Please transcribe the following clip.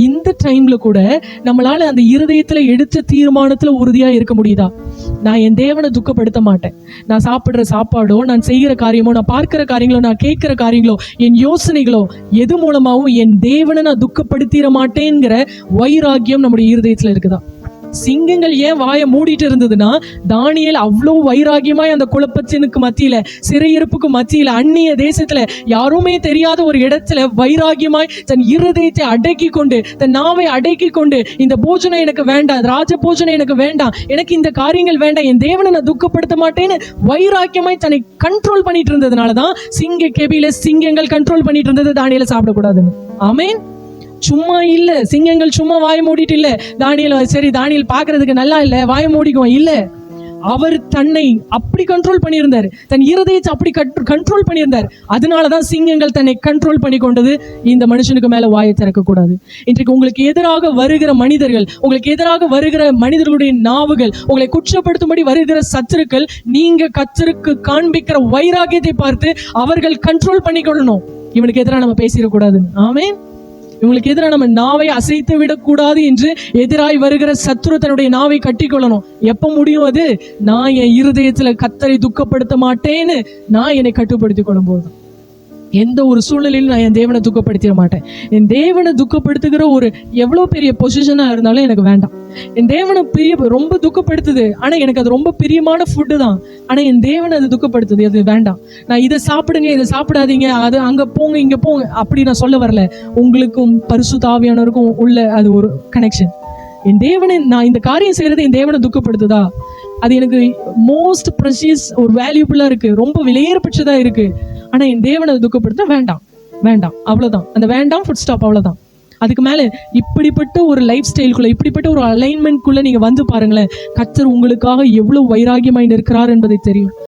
இந்த டைம்ல கூட நம்மளால அந்த இருதயத்துல எடுத்த தீர்மானத்துல உறுதியா இருக்க முடியுதா? நான் என் தேவனை துக்கப்படுத்த மாட்டேன். நான் சாப்பிடுற சாப்பாடோ நான் செய்கிற காரியமோ நான் பார்க்கிற காரியங்களோ நான் கேட்கிற காரியங்களோ என் யோசனைகளோ எது மூலமாகவும் என் தேவனை நான் துக்கப்படுத்திட மாட்டேங்கிற வைராக்கியம் நம்முடைய இருதயத்துல இருக்குதா? சிங்கங்கள் ஏன் வாயை மூடிட்டு இருந்ததுன்னா தானியல் அவ்வளோ வைராகியமாய் அந்த குழப்பத்தினுக்கு மத்தியில சிறையிருப்புக்கு மத்தியில அந்நிய தேசத்துல யாருமே தெரியாத ஒரு இடத்துல வைராகியமாய் தன் இருதயத்தை அடக்கி கொண்டு தன் நாவை அடக்கி கொண்டு இந்த போஜனம் எனக்கு வேண்டாம் ராஜ போஜனம் எனக்கு வேண்டாம் எனக்கு இந்த காரியங்கள் வேண்டாம் என் தேவனை நான் துக்கப்படுத்த மாட்டேன்னு வைராக்கியமாய் தன்னை கண்ட்ரோல் பண்ணிட்டு இருந்ததுனால தான் சிங்க கெபியில சிங்கங்கள் கண்ட்ரோல் பண்ணிட்டு இருந்தது தானியேல சாப்பிடக்கூடாதுன்னு. ஆமேன் சும்மா இல்ல. சிங்கங்கள் சும்மா வாய மூடிட்டு இல்ல. தானியல் சரி தானியல் பாக்குறதுக்கு நல்லா இல்ல. வாய மூடிக்குவோம் இல்ல. அவர் தன்னை அப்படி கண்ட்ரோல் பண்ணியிருந்தார். தன் இருதயத்தை அப்படி கண்ட்ரோல் பண்ணியிருந்தார். அதனாலதான் சிங்கங்கள் தன்னை கண்ட்ரோல் பண்ணி கொண்டது இந்த மனுஷனுக்கு மேல வாயை திறக்க கூடாது இன்றைக்கு உங்களுக்கு எதிராக வருகிற மனிதர்கள் உங்களுக்கு எதிராக வருகிற மனிதர்களுடைய நாவுகள் உங்களை குற்றப்படுத்தும்படி வருகிற சத்துருக்கள் நீங்க கத்தருக்கு காண்பிக்கிற வைராகியத்தை பார்த்து அவர்கள் கண்ட்ரோல் பண்ணிக்கொள்ளணும். இவனுக்கு எதிராக நம்ம பேசிடக்கூடாது ஆமே இவங்களுக்கு எதிராக நம்ம நாவை அசைத்து விடக்கூடாது என்று எதிராய் வருகிற சத்துரு தன்னுடைய நாவை கட்டிக்கொள்ளணும். எப்ப முடியும் அது? நான் என் இருதயத்துல கத்தரை துக்கப்படுத்த மாட்டேன்னு நான் என்னை கட்டுப்படுத்திக் கொள்ளும் போது எந்த ஒரு சூழ்நிலையிலும் நான் என் தேவனை துக்கப்படுத்திட மாட்டேன். என் தேவனை துக்கப்படுத்துகிற ஒரு எவ்வளோ பெரிய பொசிஷனாக இருந்தாலும் எனக்கு வேண்டாம். என் தேவனை பிரிய ரொம்ப துக்கப்படுத்துது. ஆனால் எனக்கு அது ரொம்ப பிரியமான ஃபுட்டு தான். ஆனால் என் தேவனை அது துக்கப்படுத்துது. அது வேண்டாம். நான் இதை சாப்பிடுங்க இதை சாப்பிடாதீங்க. அது அங்கே போங்க இங்கே போங்க. அப்படி நான் சொல்ல வரல. உங்களுக்கும் பரிசு தாவியானவருக்கும் உள்ள அது ஒரு கனெக்ஷன் என் தேவனை நான் இந்த காரியம் செய்கிறது என் தேவனை துக்கப்படுத்துதா? அது எனக்கு மோஸ்ட் ப்ரெஷியஸ் ஒரு வேல்யூபுல்லாக இருக்குது ரொம்ப விலையேறப்பட்டதா இருக்குது ஆனா என் தேவனை துக்கப்படுத்த வேண்டாம். வேண்டாம். அவ்வளவுதான். அந்த வேண்டாம் ஃபுட் ஸ்டாப் அவ்வளவுதான். அதுக்கு மேல இப்படிப்பட்ட ஒரு லைஃப் ஸ்டைலுக்குள்ள இப்படிப்பட்ட ஒரு அலைன்மெண்ட்குள்ளே நீங்க வந்து பாருங்களேன். கத்தர் உங்களுக்காக எவ்வளவு வைராகியமாய் இருக்கிறார் என்பதை தெரியும்.